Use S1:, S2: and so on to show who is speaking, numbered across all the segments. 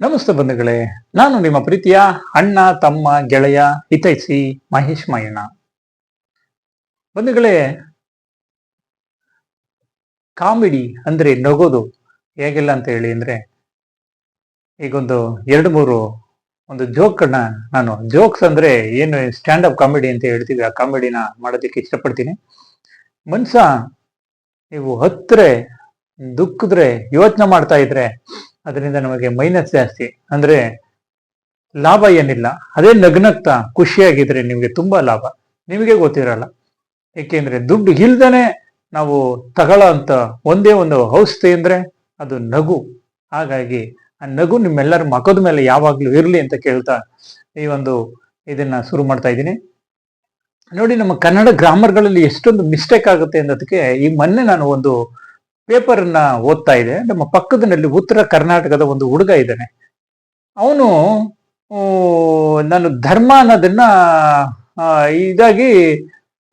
S1: ನಮಸ್ತೆ ಬಂಧುಗಳೇ, ನಾನು ನಿಮ್ಮ ಪ್ರೀತಿಯ ಅಣ್ಣ, ತಮ್ಮ, ಗೆಳೆಯ ಹಿತೈಸಿ ಮಹೇಶ್ ಮಯಣ್ಣ. ಬಂಧುಗಳೇ, ಕಾಮಿಡಿ ಅಂದ್ರೆ ನಗೋದು ಹೇಗಿಲ್ಲ ಅಂತ ಹೇಳಿ ಅಂದ್ರೆ, ಈಗೊಂದು ಎರಡು ಮೂರು ಒಂದು ಜೋಕ್ನ ನಾನು, ಜೋಕ್ಸ್ ಅಂದ್ರೆ ಏನು ಸ್ಟ್ಯಾಂಡ್ ಅಪ್ ಕಾಮಿಡಿ ಅಂತ ಹೇಳ್ತೀವಿ, ಆ ಕಾಮಿಡಿನ ಮಾಡೋದಕ್ಕೆ ಇಷ್ಟಪಡ್ತೀನಿ. ಮನ್ಸ, ನೀವು ಹತ್ರೆ ದುಃಖದ್ರೆ, ಯೋಚನೆ ಮಾಡ್ತಾ ಇದ್ರೆ ಅದರಿಂದ ನಮಗೆ ಮೈನಸ್ ಜಾಸ್ತಿ. ಅಂದ್ರೆ ಲಾಭ ಏನಿಲ್ಲ. ಅದೇ ನಗ್ನಗ್ತಾ ಖುಷಿಯಾಗಿದ್ರೆ ನಿಮಗೆ ತುಂಬಾ ಲಾಭ. ನಿಮಗೆ ಗೊತ್ತಿರಲ್ಲ. ಏಕೆಂದ್ರೆ ದುಡ್ಡು ಇಲ್ದನೆ ನಾವು ತಗೊಳ್ಳೋ ಅಂತ ಒಂದೇ ಒಂದು ಔಷಧಿ ಅಂದ್ರೆ ಅದು ನಗು. ಹಾಗಾಗಿ ಆ ನಗು ನಿಮ್ಮೆಲ್ಲರ ಮಖದ ಮೇಲೆ ಯಾವಾಗ್ಲೂ ಇರ್ಲಿ ಅಂತ ಕೇಳ್ತಾ ಈ ಒಂದು ಇದನ್ನ ಶುರು ಮಾಡ್ತಾ ಇದ್ದೀನಿ. ನೋಡಿ ನಮ್ಮ ಕನ್ನಡ ಗ್ರಾಮರ್ಗಳಲ್ಲಿ ಎಷ್ಟೊಂದು ಮಿಸ್ಟೇಕ್ ಆಗುತ್ತೆ ಅನ್ನೋದಕ್ಕೆ ಈ ಮೊನ್ನೆ ನಾನು ಒಂದು ಪೇಪರ್ ಅನ್ನ ಓದ್ತಾ ಇದೆ. ನಮ್ಮ ಪಕ್ಕದಲ್ಲಿ ಉತ್ತರ ಕರ್ನಾಟಕದ ಒಂದು ಹುಡುಗ ಇದ್ದಾನೆ. ಅವನು ನಾನು ಧರ್ಮ ಅನ್ನೋದನ್ನ ಇದಾಗಿ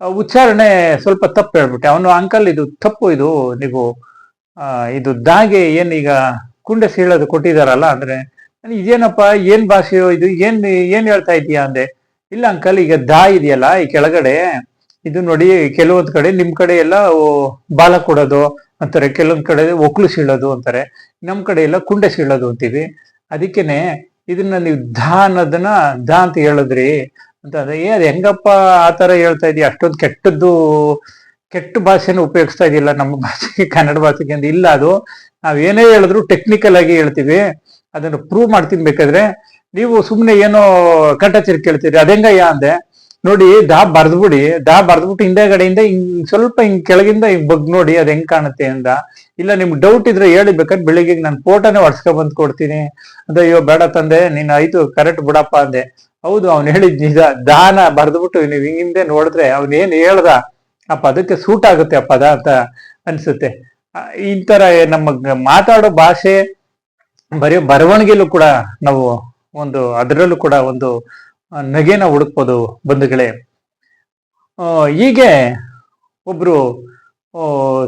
S1: ಉಚ್ಚಾರಣೆ ಸ್ವಲ್ಪ ತಪ್ಪು ಹೇಳ್ಬಿಟ್ಟೆ. ಅವನು ಅಂಕಲ್, ಇದು ತಪ್ಪು ಇದು, ನೀವು ಇದು ದಾಗೆ ಏನ್ ಈಗ ಹೇಳೋದು ಕೊಟ್ಟಿದಾರಲ್ಲ, ಅಂದ್ರೆ ಇದೇನಪ್ಪ, ಏನ್ ಭಾಷೆಯೋ ಇದು? ಏನ್ ಏನ್ ಹೇಳ್ತಾ ಇದೀಯಾ? ಅಂದೆ. ಇಲ್ಲ ಅಂಕಲ್, ಈಗ ದಾ ಇದೆಯಲ್ಲ, ಈ ಕೆಳಗಡೆ, ಇದು ನೋಡಿ, ಕೆಲವೊಂದ್ ಕಡೆ ನಿಮ್ ಕಡೆ ಎಲ್ಲ ಬಾಲ ಕೊಡೋದು ಅಂತಾರೆ. ಕೆಲವೊಂದ್ ಕಡೆ ಒಕ್ಲು ಸೀಳೋದು ಅಂತಾರೆ. ನಮ್ ಕಡೆ ಎಲ್ಲ ಕುಂಡೆ ಸೀಳೋದು ಅಂತೀವಿ. ಅದಕ್ಕೇನೆ ಇದನ್ನ ನೀವು ಧಾ ಅನ್ನೋದನ್ನ ಧಾ ಅಂತ ಹೇಳಿದ್ರಿ ಅಂತ ಅದ ಏ, ಅದ್ ಹೆಂಗಪ್ಪ ಆತರ ತರ ಹೇಳ್ತಾ ಇದೀಯ? ಅಷ್ಟೊಂದು ಕೆಟ್ಟದ್ದು, ಕೆಟ್ಟ ಭಾಷೆನ ಉಪಯೋಗಿಸ್ತಾ ಇದೆಯಲ್ಲ ನಮ್ಮ ಭಾಷೆಗೆ, ಕನ್ನಡ ಭಾಷೆಗೆ ಅಂತ. ಇಲ್ಲ ಅದು. ನಾವ್ ಏನೇ ಹೇಳಿದ್ರು ಟೆಕ್ನಿಕಲ್ ಆಗಿ ಹೇಳ್ತೀವಿ. ಅದನ್ನು ಪ್ರೂವ್ ಮಾಡ್ತೀನಿ ಬೇಕಾದ್ರೆ. ನೀವು ಸುಮ್ಮನೆ ಏನೋ ಕಟ್ಟಚರಿ ಕೇಳ್ತೀರಿ. ಅದೆಂಗಯ್ಯ ಅಂದೆ. ನೋಡಿ, ದಾ ಬರ್ದ್ಬಿಡಿ, ದಾ ಬರ್ದ್ಬಿಟ್ಟು ಹಿಂದೆಗಡೆಯಿಂದ ಹಿಂಗ್ ಸ್ವಲ್ಪ ಹಿಂಗ್ ಕೆಳಗಿಂದ ಹಿಂಗ್ ಬಗ್ ನೋಡಿ ಅದ್ ಹೆಂಗ್ ಕಾಣುತ್ತೆ ಅಂತ. ಇಲ್ಲ, ನಿಮ್ಗೆ ಡೌಟ್ ಇದ್ರೆ ಹೇಳಿ, ಬೇಕಾದ್ರೆ ಬೆಳಿಗ್ಗೆ ನಾನು ಫೋಟೋನೇ ಹೊಡ್ಸ್ಕೊ ಬಂದ್ ಕೊಡ್ತೀನಿ. ಅದ ಅಯ್ಯೋ, ಬೇಡ ತಂದೆ, ನೀನ್ ಆಯ್ತು ಕರೆಕ್ಟ್ ಬಿಡಪ್ಪ ಅಂದೆ. ಹೌದು, ಅವ್ನು ಹೇಳಿದ್ ನಿಜ. ದಾನ ಬರ್ದ್ಬಿಟ್ಟು ನೀವು ಹಿಂಗಿಂದೆ ನೋಡಿದ್ರೆ ಅವ್ನ ಏನ್ ಹೇಳ್ದ? ಆ ಪದಕ್ಕೆ ಸೂಟ್ ಆಗುತ್ತೆ ಆ ಪದ ಅಂತ ಅನ್ಸುತ್ತೆ. ಈ ತರ ನಮ್ಮ ಮಾತಾಡೋ ಭಾಷೆ ಬರೀ ಬರವಣಿಗೆಯಲ್ಲೂ ಕೂಡ ನಾವು ಒಂದು ಅದರಲ್ಲೂ ಕೂಡ ಒಂದು ನಗೆನ ಹುಡುಕ್ಬೋದು ಬಂಧುಗಳೇ. ಹೀಗೆ ಒಬ್ರು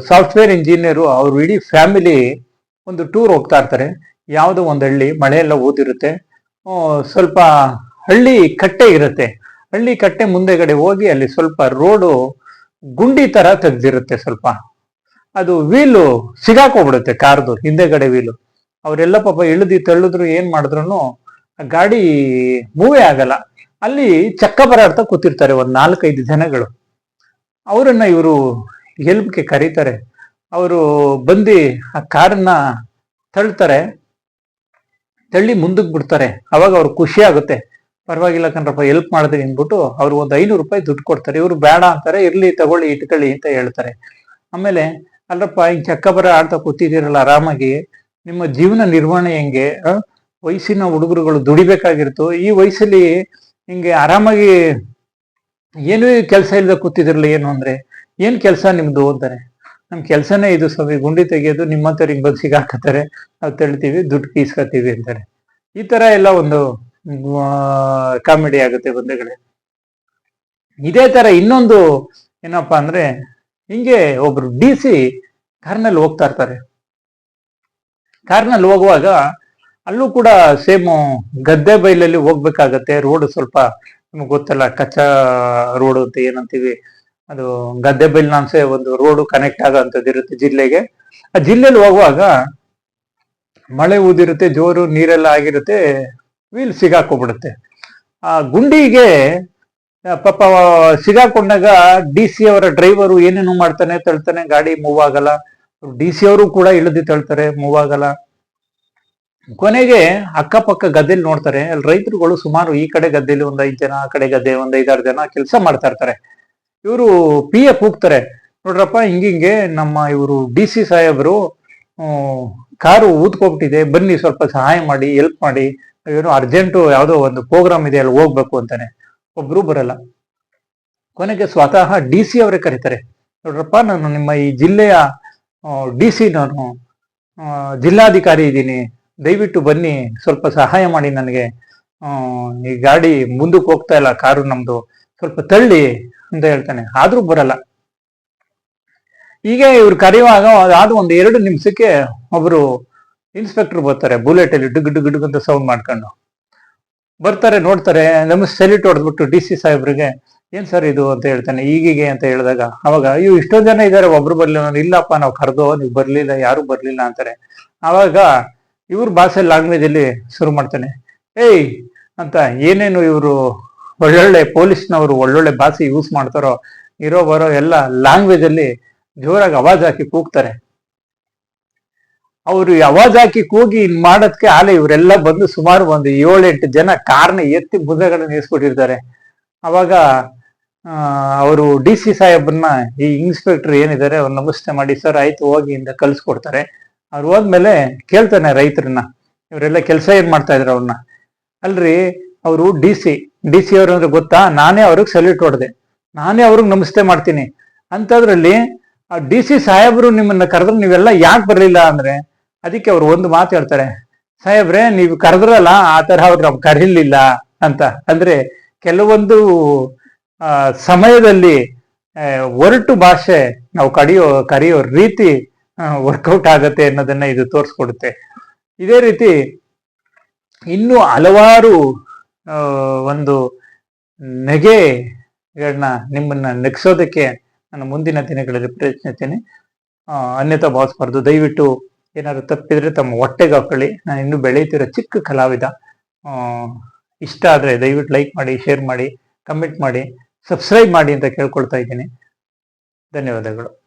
S1: ಸಾಫ್ಟ್ವೇರ್ ಇಂಜಿನಿಯರು ಅವ್ರ ಇಡೀ ಫ್ಯಾಮಿಲಿ ಒಂದು ಟೂರ್ ಹೋಗ್ತಾ ಇರ್ತಾರೆ. ಯಾವುದೋ ಒಂದು ಹಳ್ಳಿ, ಮಳೆ ಎಲ್ಲ ಓದಿರುತ್ತೆ ಸ್ವಲ್ಪ ಹಳ್ಳಿ ಕಟ್ಟೆ ಇರುತ್ತೆ. ಹಳ್ಳಿ ಕಟ್ಟೆ ಮುಂದೆಗಡೆ ಹೋಗಿ ಅಲ್ಲಿ ಸ್ವಲ್ಪ ರೋಡು ಗುಂಡಿ ತರ ತೆಗ್ದಿರುತ್ತೆ ಸ್ವಲ್ಪ. ಅದು ವೀಲು ಸಿಗಾಕೋಗ್ಬಿಡುತ್ತೆ ಕಾರ್ದು, ಹಿಂದೆಗಡೆ ವೀಲು ಅವರೆಲ್ಲ ಪಾಪ ಇಳಿದು ತಳ್ಳಿದ್ರು ಏನ್ ಮಾಡಿದ್ರು ಗಾಡಿ ಮೂವೇ ಆಗಲ್ಲ. ಅಲ್ಲಿ ಚಕ್ಕ ಬರಾಡ್ತಾ ಕೂತಿರ್ತಾರೆ ಒಂದು ನಾಲ್ಕೈದು ಜನಗಳು. ಅವರನ್ನ ಇವರು ಹೆಲ್ಪ್ಗೆ ಕರೀತಾರೆ. ಅವರು ಬಂದು ಆ ಕಾರನ್ನ ತಳ್ತಾರೆ. ತಳ್ಳಿ ಮುಂದಕ್ಕೆ ಬಿಡ್ತಾರೆ. ಅವಾಗ ಅವ್ರು ಖುಷಿ ಆಗುತ್ತೆ. ಪರವಾಗಿಲ್ಲ ಕಣ್ರಪ್ಪ ಹೆಲ್ಪ್ ಮಾಡಿದ್ರಿ ಅಂದ್ಬಿಟ್ಟು ಅವ್ರು ಒಂದು ಐನೂರು ರೂಪಾಯಿ ದುಡ್ಡು ಕೊಡ್ತಾರೆ. ಇವರು ಬೇಡ ಅಂತಾರೆ, ಇರ್ಲಿ ತಗೊಳ್ಳಿ, ಇಟ್ಕೊಳ್ಳಿ ಅಂತ ಹೇಳ್ತಾರೆ. ಆಮೇಲೆ ಅಲ್ರಪ್ಪ ಹಿಂಗ್ ಚಕ್ಕ ಬರ ಆಡ್ತಾ ಕೂತಿದ್ದೀರಲ್ಲ ಆರಾಮಾಗಿ. ನಿಮ್ಮ ಜೀವನ ನಿರ್ವಹಣೆ ಹೆಂಗೆ? ವಯಸ್ಸಿನ ಹುಡುಗರುಗಳು ದುಡಿಬೇಕಾಗಿರ್ತು. ಈ ವಯಸ್ಸಲ್ಲಿ ಹಿಂಗೆ ಆರಾಮಾಗಿ ಏನೂ ಕೆಲಸ ಇಲ್ಲದೆ ಕೂತಿದ್ರಲ್ಲ ಏನು ಅಂದ್ರೆ, ಏನ್ ಕೆಲಸ ನಿಮ್ದು ಅಂತಾರೆ? ನಮ್ ಕೆಲಸನೇ ಇದು ಸ್ವಾಮಿ, ಗುಂಡಿ ತೆಗೆಯೋದು ನಿಮ್ಮಂತವ್ರಿಗೆ ಬಂದು ಸಿಗಾಕತ್ತಾರೆ. ನಾವು ತೆಳಿತೀವಿ, ದುಡ್ಡು ಕೀಸ್ಕೊತೀವಿ ಅಂತಾರೆ. ಈ ತರ ಎಲ್ಲ ಒಂದು ಕಾಮಿಡಿ ಆಗುತ್ತೆ ಬಂದೆಗಳೇ ಇದೇ ತರ ಇನ್ನೊಂದು ಏನಪ್ಪಾ ಅಂದ್ರೆ, ಹಿಂಗೆ ಒಬ್ರು ಡಿ ಸಿ ಕಾರ್ನಲ್ಲಿ ಹೋಗ್ತಾ ಇರ್ತಾರೆ. ಕಾರ್ನಲ್ಲಿ ಹೋಗುವಾಗ ಅಲ್ಲೂ ಕೂಡ ಸೇಮ್ ಗದ್ದೆ ಬೈಲಲ್ಲಿ ಹೋಗ್ಬೇಕಾಗತ್ತೆ. ರೋಡ್ ಸ್ವಲ್ಪ ನಿಮ್ಗೆ ಗೊತ್ತಲ್ಲ, ಕಚ್ಚಾ ರೋಡ್ ಅಂತ ಏನಂತೀವಿ. ಅದು ಗದ್ದೆ ಬೈಲ್ನಾಂಸೆ ಒಂದು ರೋಡ್ ಕನೆಕ್ಟ್ ಆಗೋಂಥದ್ದು ಇರುತ್ತೆ ಜಿಲ್ಲೆಗೆ. ಆ ಜಿಲ್ಲೆಯಲ್ಲಿ ಹೋಗುವಾಗ ಮಳೆ ಊದಿರುತ್ತೆ ಜೋರು, ನೀರೆಲ್ಲ ಆಗಿರುತ್ತೆ ವೀಲ್ ಸಿಗಾಕೋಬಿಡುತ್ತೆ. ಆ ಗುಂಡಿಗೆ ಪಾಪ ಸಿಗಾಕೊಂಡಾಗ ಡಿ ಸಿ ಅವರ ಡ್ರೈವರು ಏನೇನು ಮಾಡ್ತಾನೆ, ತಳ್ತಾನೆ, ಗಾಡಿ ಮೂವ್ ಆಗಲ್ಲ. ಡಿ ಸಿ ಅವರು ಕೂಡ ಇಳಿದು ತಳ್ತಾರೆ ಮೂವ್ ಆಗಲ್ಲ. ಕೊನೆಗೆ ಅಕ್ಕಪಕ್ಕ ಗದ್ದೆಲಿ ನೋಡ್ತಾರೆ, ಅಲ್ಲಿ ರೈತರುಗಳು ಸುಮಾರು ಈ ಕಡೆ ಗದ್ದೆಲಿ ಒಂದ್ ಐದ್ ಜನ, ಆ ಕಡೆ ಗದ್ದೆ ಒಂದ್ ಐದಾರು ಜನ ಕೆಲಸ ಮಾಡ್ತಾ ಇರ್ತಾರೆ. ಇವರು ಪಿ ಎಫ್ ಹೋಗ್ತಾರೆ. ನೋಡ್ರಪ್ಪ ಹಿಂಗಿಂಗೆ ನಮ್ಮ ಇವರು ಡಿ ಸಿ ಸಾಹೇಬರು ಕಾರು ಊದ್ಕೊಬಿಟ್ಟಿದೆ, ಬನ್ನಿ ಸ್ವಲ್ಪ ಸಹಾಯ ಮಾಡಿ ಹೆಲ್ಪ್ ಮಾಡಿ, ಏನೋ ಅರ್ಜೆಂಟು ಯಾವುದೋ ಒಂದು ಪ್ರೋಗ್ರಾಮ್ ಇದೆ, ಅಲ್ಲಿ ಹೋಗ್ಬೇಕು ಅಂತಾನೆ. ಒಬ್ರು ಬರಲ್ಲ. ಕೊನೆಗೆ ಸ್ವತಃ ಡಿ ಸಿ ಅವರೇ ಕರೀತಾರೆ. ನೋಡ್ರಪ್ಪ, ನಾನು ನಿಮ್ಮ ಈ ಜಿಲ್ಲೆಯ ಡಿ ಸಿ ನಾನು ಜಿಲ್ಲಾಧಿಕಾರಿ ಇದ್ದೀನಿ. ದಯವಿಟ್ಟು ಬನ್ನಿ, ಸ್ವಲ್ಪ ಸಹಾಯ ಮಾಡಿ ನನಗೆ. ಈ ಗಾಡಿ ಮುಂದಕ್ಕೆ ಹೋಗ್ತಾ ಇಲ್ಲ, ಕಾರು ನಮ್ದು. ಸ್ವಲ್ಪ ತಳ್ಳಿ ಅಂತ ಹೇಳ್ತಾನೆ. ಆದ್ರೂ ಬರಲ್ಲ. ಹೀಗೆ ಇವ್ರು ಕರೆಯುವಾಗ ಅದಾದ ಒಂದು ಎರಡು ನಿಮಿಷಕ್ಕೆ ಒಬ್ರು ಇನ್ಸ್ಪೆಕ್ಟರ್ ಬರ್ತಾರೆ ಬುಲೆಟ್ ಅಲ್ಲಿ ಡುಗ್ ಡುಗ್ ಡುಗ್ ಅಂತ ಸೌಂಡ್ ಮಾಡ್ಕೊಂಡು. ಬರ್ತಾರೆ, ನೋಡ್ತಾರೆ ನಮ್ಮ ಸೆಲ್ಯೂಟ್ ಹೊಡೆದ್ಬಿಟ್ಟು ಡಿ ಸಿ ಸಾಹೇಬ್ರಿಗೆ, ಏನ್ ಸರ್ ಇದು? ಅಂತ ಹೇಳ್ತಾನೆ. ಈಗೀಗೆ ಅಂತ ಹೇಳಿದಾಗ, ಅವಾಗ, ಅಯ್ಯೋ ಇಷ್ಟೋ ಜನ ಇದಾರೆ, ಒಬ್ರು ಬರ್ಲಿಲ್ಲ, ಇಲ್ಲಪ್ಪ, ನಾವು ಕರೆದೋ ನೀವು ಬರ್ಲಿಲ್ಲ, ಯಾರು ಬರ್ಲಿಲ್ಲ ಅಂತಾರೆ. ಅವಾಗ ಇವ್ರ ಭಾಷೆ ಲ್ಯಾಂಗ್ವೇಜ್ ಅಲ್ಲಿ ಶುರು ಮಾಡ್ತಾನೆ. ಏಯ್, ಅಂತ ಏನೇನು ಇವರು ಒಳ್ಳೊಳ್ಳೆ ಪೊಲೀಸ್ನವರು ಒಳ್ಳೊಳ್ಳೆ ಭಾಷೆ ಯೂಸ್ ಮಾಡ್ತಾರೋ, ಇರೋ ಬರೋ ಎಲ್ಲ ಲ್ಯಾಂಗ್ವೇಜ್ ಅಲ್ಲಿ ಜೋರಾಗಿ ಅವಾಜ್ ಹಾಕಿ ಕೂಗ್ತಾರೆ. ಅವರು ಅವಾಜ್ ಹಾಕಿ ಕೂಗಿ ಇನ್ ಮಾಡೋದಕ್ಕೆ ಆಲೆ ಇವರೆಲ್ಲ ಬಂದು ಸುಮಾರು ಒಂದು ಏಳೆಂಟು ಜನ ಕಾರ್ನ ಎತ್ತಿ ಬುದ್ಧಗಳನ್ನ ಇಸ್ಕೊಟ್ಟಿರ್ತಾರೆ ಅವಾಗ ಅವರು ಡಿ ಸಿ ಸಾಹೇಬ್ರನ್ನ ಈ ಇನ್ಸ್ಪೆಕ್ಟರ್ ಏನಿದ್ದಾರೆ ಅವ್ರು ನಮಸ್ತೆ ಮಾಡಿ, ಸರ್, ಆಯ್ತು, ಹೋಗಿ ಇಂದ ಕಳ್ಸಿಕೊಡ್ತಾರೆ. ಅವ್ರು ಹೋದ್ಮೇಲೆ ಕೇಳ್ತಾನೆ ರೈತರನ್ನ. ಇವರೆಲ್ಲ ಕೆಲಸ ಏನ್ ಮಾಡ್ತಾ ಇದ್ರು ಅವ್ರನ್ನ. ಅಲ್ರಿ ಅವರು ಡಿ ಸಿ ಡಿ ಸಿ ಅವ್ರು ಅಂದ್ರೆ ಗೊತ್ತಾ? ನಾನೇ ಅವ್ರಿಗೆ ಸಲ್ಯೂಟ್ ಹೊಡೆದೆ. ನಾನೇ ಅವ್ರಿಗೆ ನಮಸ್ತೆ ಮಾಡ್ತೀನಿ. ಅಂತದ್ರಲ್ಲಿ ಡಿ ಸಿ ಸಾಹೇಬ್ರು ನಿಮ್ಮನ್ನ ಕರೆದ್ರೆ ನೀವೆಲ್ಲ ಯಾಕೆ ಬರಲಿಲ್ಲ ಅಂದ್ರೆ ಅದಕ್ಕೆ ಅವ್ರು ಒಂದು ಮಾತು ಹೇಳ್ತಾರೆ. ಸಾಹೇಬ್ರೆ ನೀವು ಕರೆದ್ರಲ್ಲ ಆ ತರ ಅವ್ರು ನಾವು ಕರೀಲಿಲ್ಲ ಅಂತ. ಅಂದ್ರೆ ಕೆಲವೊಂದು ಸಮಯದಲ್ಲಿ ಆ, ಒರಟು ಭಾಷೆ ನಾವು ಕಡಿಯೋ ಕರೆಯೋ ರೀತಿ ವರ್ಕೌಟ್ ಆಗತ್ತೆ ಅನ್ನೋದನ್ನ ಇದು ತೋರಿಸ್ಕೊಡುತ್ತೆ. ಇದೇ ರೀತಿ ಇನ್ನೂ ಹಲವಾರು ಒಂದು ನೆಗೆಗಳನ್ನ ನಿಮ್ಮನ್ನ ನೆಗ್ಸೋದಕ್ಕೆ ನಾನು ಮುಂದಿನ ದಿನಗಳಲ್ಲಿ ಪ್ರಯತ್ನಿಸ್ತೇನೆ. ಅನ್ಯತಾ ಭಾವಿಸ್ಬಾರ್ದು ದಯವಿಟ್ಟು ಏನಾದ್ರು ತಪ್ಪಿದ್ರೆ ತಮ್ಮ ಹೊಟ್ಟೆಗೆ ಹಾಕೊಳ್ಳಿ. ನಾನು ಇನ್ನೂ ಬೆಳೆಯುತ್ತಿರೋ ಚಿಕ್ಕ ಕಲಾವಿದ. ಇಷ್ಟ ಆದ್ರೆ ದಯವಿಟ್ಟು ಲೈಕ್ ಮಾಡಿ ಶೇರ್ ಮಾಡಿ ಕಮೆಂಟ್ ಮಾಡಿ ಸಬ್ಸ್ಕ್ರೈಬ್ ಮಾಡಿ ಅಂತ ಕೇಳ್ಕೊಳ್ತಾ ಇದ್ದೀನಿ. ಧನ್ಯವಾದಗಳು.